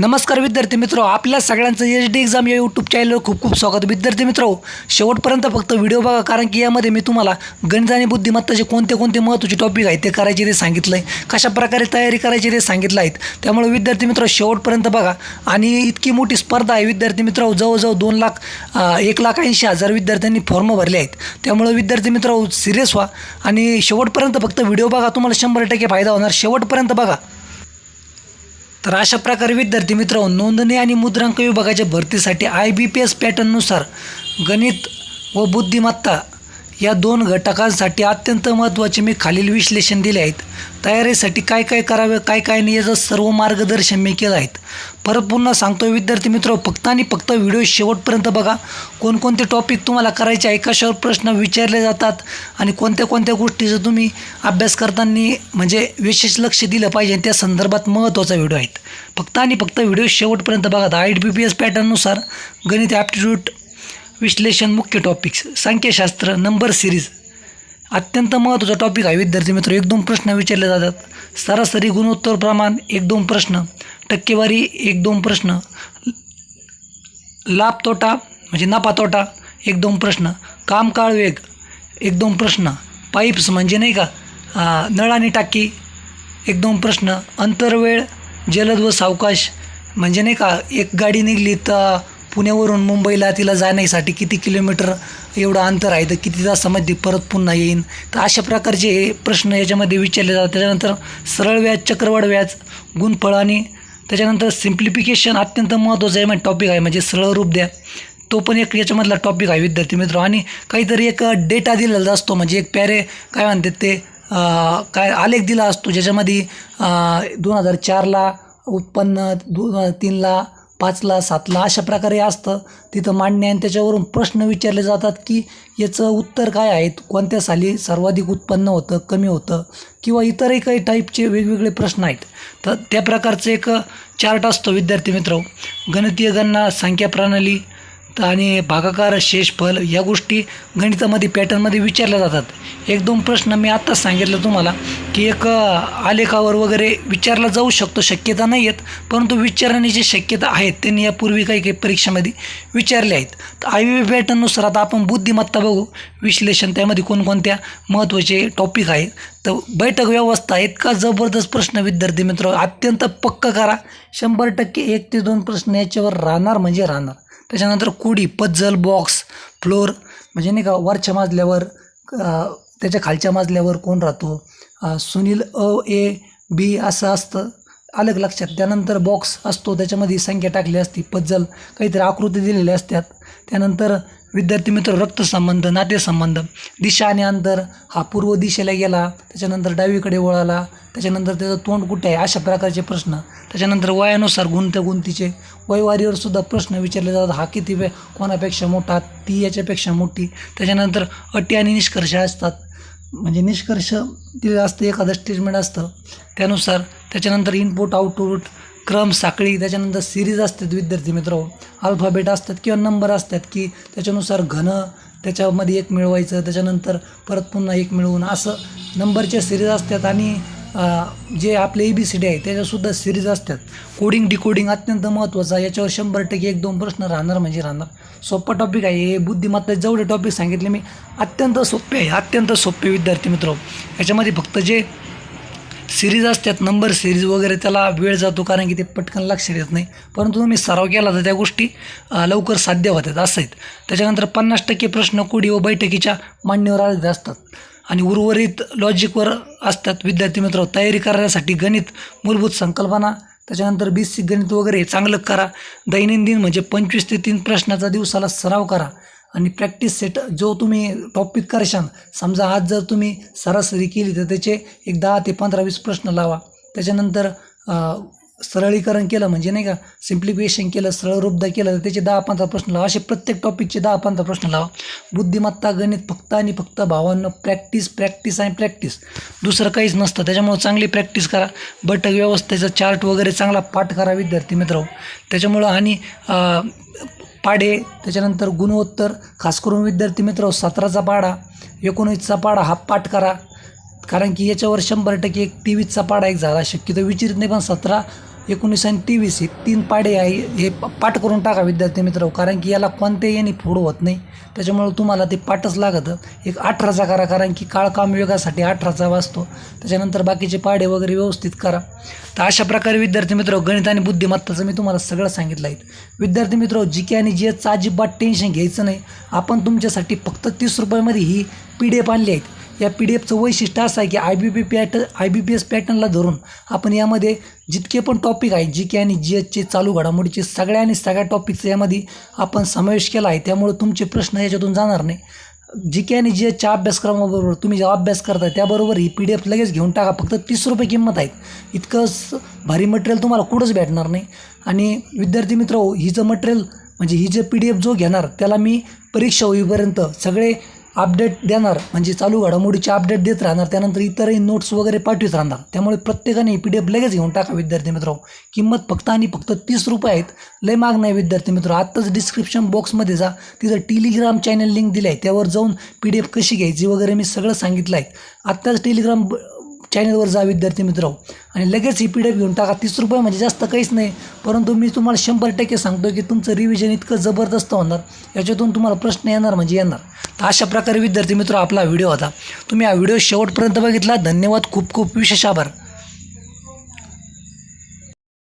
नमस्कार विद्यार्थी मित्र आपल्या सगळ्यांचं एच डी एक्झाम या यूट्यूब चॅनलवर खूप खूप स्वागत. विद्यार्थी मित्र शेवटपर्यंत फक्त व्हिडिओ बघा कारण की यामध्ये मी तुम्हाला गणित आणि बुद्धिमत्ताचे कोणते कोणते महत्त्वाचे टॉपिक आहेत ते करायचे ते सांगितलं आहे कशा प्रकारे तयारी करायची ते सांगितलं आहेत. त्यामुळे विद्यार्थी मित्र शेवटपर्यंत बघा. आणि इतकी मोठी स्पर्धा आहे विद्यार्थी मित्र जवळजवळ दोन लाख एक लाख ऐंशी हजार विद्यार्थ्यांनी फॉर्म भरले आहेत. त्यामुळे विद्यार्थी मित्र सिरियस व्हा. आणि शेवटपर्यंत फक्त व्हिडिओ बघा तुम्हाला शंभर टक्के फायदा होणार. शेवटपर्यंत बघा. तर अशा प्रकारे विद्यार्थी मित्र नोंदणी आणि मुद्रांक विभागाच्या भरतीसाठी आय बी पी एस पॅटर्ननुसार गणित व बुद्धिमत्ता या दोन घटकांसाठी अत्यंत महत्त्वाचे मी खालील विश्लेषण दिले आहेत. तयारीसाठी काय काय करावे काय काय नाही याचं सर्व मार्गदर्शन मी केलं आहेत. परत पुन्हा सांगतो विद्यार्थी मित्र फक्त आणि फक्त व्हिडिओ शेवटपर्यंत बघा. कोणकोणते टॉपिक तुम्हाला करायचे आहे कशावर प्रश्न विचारले जातात आणि कोणत्या कोणत्या गोष्टीचं तुम्ही अभ्यास करताना म्हणजे विशेष लक्ष दिलं पाहिजे त्या संदर्भात महत्त्वाचा व्हिडिओ आहेत. फक्त आणि फक्त व्हिडिओ शेवटपर्यंत बघा. आय बी पी एस पॅटर्ननुसार गणित ॲप्टिट्यूड विश्लेषण मुख्य टॉपिक्स संख्याशास्त्र नंबर सिरीज अत्यंत महत्त्वाचा टॉपिक आहे विद्यार्थी मित्र. एक दोन प्रश्न विचारले जातात. सरासरी गुणोत्तर प्रमाण एक दोन प्रश्न टक्केवारी एक दोन प्रश्न लाभ तोटा म्हणजे नफा तोटा एक दोन प्रश्न कामकाळ वेग एक दोन प्रश्न पाईप्स म्हणजे नाही का नळ आणि टाकी एक दोन प्रश्न अंतरवेळ जलद व सावकाश म्हणजे नाही का एक गाडी निघली तर पुण्यावरून मुंबईला तिला जाण्यासाठी किती किलोमीटर एवढं अंतर आहे तर किती तासामध्ये परत पुन्हा येईन? तर अशा प्रकारचे हे प्रश्न याच्यामध्ये विचारले जातात. त्याच्यानंतर सरळ व्याज चक्रवाढ व्याज गुणफळ आणि त्याच्यानंतर सिम्प्लिफिकेशन अत्यंत महत्त्वाचं आहे म्हणजे टॉपिक आहे. म्हणजे सरळ रूप द्या. तो पण एक याच्यामधला टॉपिक आहे विद्यार्थी मित्र. आणि काहीतरी एक डेटा दिलेला असतो. म्हणजे एक पॅरे काय म्हणतात ते काय आलेख दिला असतो ज्याच्यामध्ये दोन हजार चारला उत्पन्न दोन तीनला पाचला सातला अशा प्रकारे असतं. तिथं मांडणे आणि त्याच्यावरून प्रश्न विचारले जातात की याचं उत्तर काय आहेत कोणत्या साली सर्वाधिक उत्पन्न होतं कमी होतं? किंवा इतरही काही टाईपचे वेगवेगळे प्रश्न आहेत. तर त्या प्रकारचं एक चार्ट असतो विद्यार्थी मित्र. गणितीय गणना संख्या प्रणाली तर आणि भागाकार शेषफल या गोष्टी गणितामध्ये पॅटर्नमध्ये विचारल्या जातात. एक दोन प्रश्न मी आत्ताच सांगितलं तुम्हाला की एक आलेखावर वगैरे विचारला जाऊ शकतो शक्यता नाही आहेत परंतु विचारण्याची शक्यता आहेत त्यांनी यापूर्वी काही काही परीक्षेमध्ये विचारले आहेत. तर आय व्ही पॅटर्ननुसार आता आपण बुद्धिमत्ता बघू विश्लेषण त्यामध्ये कोणकोणत्या महत्त्वाचे टॉपिक आहेत. तर बैठक व्यवस्था इतका जबरदस्त प्रश्न विद्यार्थी मित्र अत्यंत पक्क करा. शंभर टक्के एक ते दोन प्रश्न याच्यावर राहणार म्हणजे राहणार. त्याच्यानंतर कुडी पज्जल बॉक्स फ्लोर म्हणजे नाही का वरच्या माजल्यावर त्याच्या खालच्या माजल्यावर कोण राहतो? सुनील अ ए बी असं असतं. अलग लक्षात. त्यानंतर बॉक्स असतो. त्याच्यामध्ये संख्या टाकली असती. पज्जल काहीतरी आकृती दिलेल्या असतात. त्यानंतर विद्यार्थी मित्र रक्तसंबंध नातेसंबंध दिशा आणि अंतर हा पूर्व दिशेला गेला त्याच्यानंतर डावीकडे वळाला त्याच्यानंतर त्याचं तोंड कुठे आहे? अशा प्रकारचे प्रश्न. त्याच्यानंतर वयानुसार गुंतगुंतीचे वयवारीवरसुद्धा प्रश्न विचारले जातात हा किती वे कोणापेक्षा मोठा ती याच्यापेक्षा मोठी. त्याच्यानंतर अटी आणि निष्कर्ष असतात. म्हणजे निष्कर्ष दिलेलं असतं एखादं स्टेटमेंट असतं. त्यानुसार त्याच्यानंतर इनपुट आउटपुट क्रम साखळी त्याच्यानंतर सिरीज असतात विद्यार्थी मित्र. अल्फाबेट असतात किंवा नंबर असतात की त्याच्यानुसार घन त्याच्यामध्ये एक मिळवायचं त्याच्यानंतर परत पुन्हा एक मिळवून असं नंबरच्या सिरीज असतात आणि जे आपले ए बी सी डी आहे त्याच्यासुद्धा सिरीज असतात. कोडिंग डिकोडिंग अत्यंत महत्त्वाचं आहे. याच्यावर शंभर टक्के एक दोन प्रश्न राहणार म्हणजे राहणार. सोपा टॉपिक आहे. हे बुद्धिमत्ता जेवढे टॉपिक सांगितले मी अत्यंत सोपे आहे. अत्यंत सोपे विद्यार्थी मित्र. याच्यामध्ये फक्त जे सिरीज असतात नंबर सिरीज वगैरे त्याला वेळ जातो कारण की ते पटकन लक्षात येत नाही. परंतु तुम्ही सराव केला तर त्या गोष्टी लवकर साध्य होतात असं आहेत. त्याच्यानंतर पन्नास टक्के प्रश्न कोडी व बैठकीच्या मांडणीवर आधारित असतात. आणि उर्वरित लॉजिकवर असतात विद्यार्थी मित्र तयारी करण्यासाठी गणित मूलभूत संकल्पना त्याच्यानंतर बेसिक गणित वगैरे चांगलं करा. दैनंदिन म्हणजे पंचवीस ते तीन प्रश्नाचा दिवसाला सराव करा. आणि प्रॅक्टिस सेट जो तुम्ही टॉपिक करशान समजा आज जर तुम्ही सरासरी केली तर त्याचे एक दहा ते पंधरा वीस प्रश्न लावा. त्याच्यानंतर सरळीकरण केलं म्हणजे नाही का सिम्प्लिफिकेशन केलं सरळ रूपदा केलं तर त्याचे दहा पंधरा प्रश्न लावा. असे प्रत्येक टॉपिकचे दहा पंधरा प्रश्न लावा. बुद्धिमत्ता गणित फक्त आणि फक्त भावांना प्रॅक्टिस प्रॅक्टिस आणि प्रॅक्टिस दुसरं काहीच नसतं. त्याच्यामुळं चांगली प्रॅक्टिस करा. बटक व्यवस्थेचा चार्ट वगैरे चांगला पाठ करा विद्यार्थी मित्र त्याच्यामुळं आणि पाढे त्याच्यानंतर गुणोत्तर खास करून विद्यार्थी मित्र सतराचा पाढा एकोणीसचा पाढा हा पाठ करा. कारण की याच्यावर शंभर टक्के एक तेवीसचा पाढा एक झाला. शक्यतो विचारित नाही पण सतरा एकोणीस आणि तेवीस हे तीन पाडे आहे हे पाठ करून टाका विद्यार्थी मित्र कारण की याला कोणत्याही याने फोड होत नाही. त्याच्यामुळं तुम्हाला ते पाठच लागतं. एक अठराचा करा कारण की काळ काम वेगासाठी अठराचा वाचतो. त्याच्यानंतर बाकीचे पाडे वगैरे व्यवस्थित करा. तर अशा प्रकारे विद्यार्थी मित्र गणित आणि बुद्धिमत्ताचं मी तुम्हाला सगळं सांगितलं आहे. विद्यार्थी मित्र जी के आणि जी एचचं अजिबात टेन्शन घ्यायचं नाही. आपण तुमच्यासाठी फक्त तीस रुपयामध्ये ही पी डी एफ आणली आहेत. या पी डी एफचं वैशिष्ट्य असं आहे की I B P pattern I B P S पॅटर्नला धरून आपण यामध्ये जितके पण टॉपिक आहेत जी के आणि जी एचचे चालू घडामोडीचे सगळ्या आणि सगळ्या टॉपिकचा यामध्ये आपण समावेश केला आहे. त्यामुळे तुमचे प्रश्न याच्यातून जाणार नाही. जी के आणि जी एचच्या अभ्यासक्रमाबरोबर तुम्ही जेव्हा अभ्यास करता त्याबरोबर ही पी डी एफ लगेच घेऊन टाका. फक्त तीस रुपये किंमत आहेत. इतकं स- भारी मटेरियल तुम्हाला कुठंच भेटणार नाही. आणि विद्यार्थी मित्र हिचं मटेरियल म्हणजे ही जे पी डी एफ जो घेणार त्याला मी परीक्षा होईपर्यंत सगळे अपडेट देणार म्हणजे चालू घडामोडीचे अपडेट देत राहणार त्यानंतर इतरही नोट्स वगैरे पाठवित राहणार. त्यामुळे प्रत्येकाने पी डी एफ लगेच घेऊन टाका विद्यार्थी मित्र. किंमत फक्त आणि फक्त तीस रुपये आहेत. लय माग नाही विद्यार्थी मित्र. आत्ताच डिस्क्रिप्शन बॉक्समध्ये जा. तिथं टेलिग्राम चॅनल लिंक दिलं आहे. त्यावर जाऊन पी डी एफ कशी घ्यायची वगैरे मी सगळं सांगितलं आहे. आत्ताच टेलिग्राम ब- चॅनलवर जा विद्यार्थी मित्र. आणि लगेच ही पी डी एफ घेऊन टाका. तीस रुपये म्हणजे जास्त काहीच नाही. परंतु मी तुम्हाला शंभर टक्के सांगतो की तुमचं रिव्हिजन इतकं जबरदस्त होणार. याच्यातून तुम्हाला प्रश्न येणार म्हणजे येणार. तर अशा प्रकारे विद्यार्थी मित्र आपला व्हिडिओ होता. तुम्ही हा व्हिडिओ शेवटपर्यंत बघितला. धन्यवाद. खूप खूप विशेष आभार.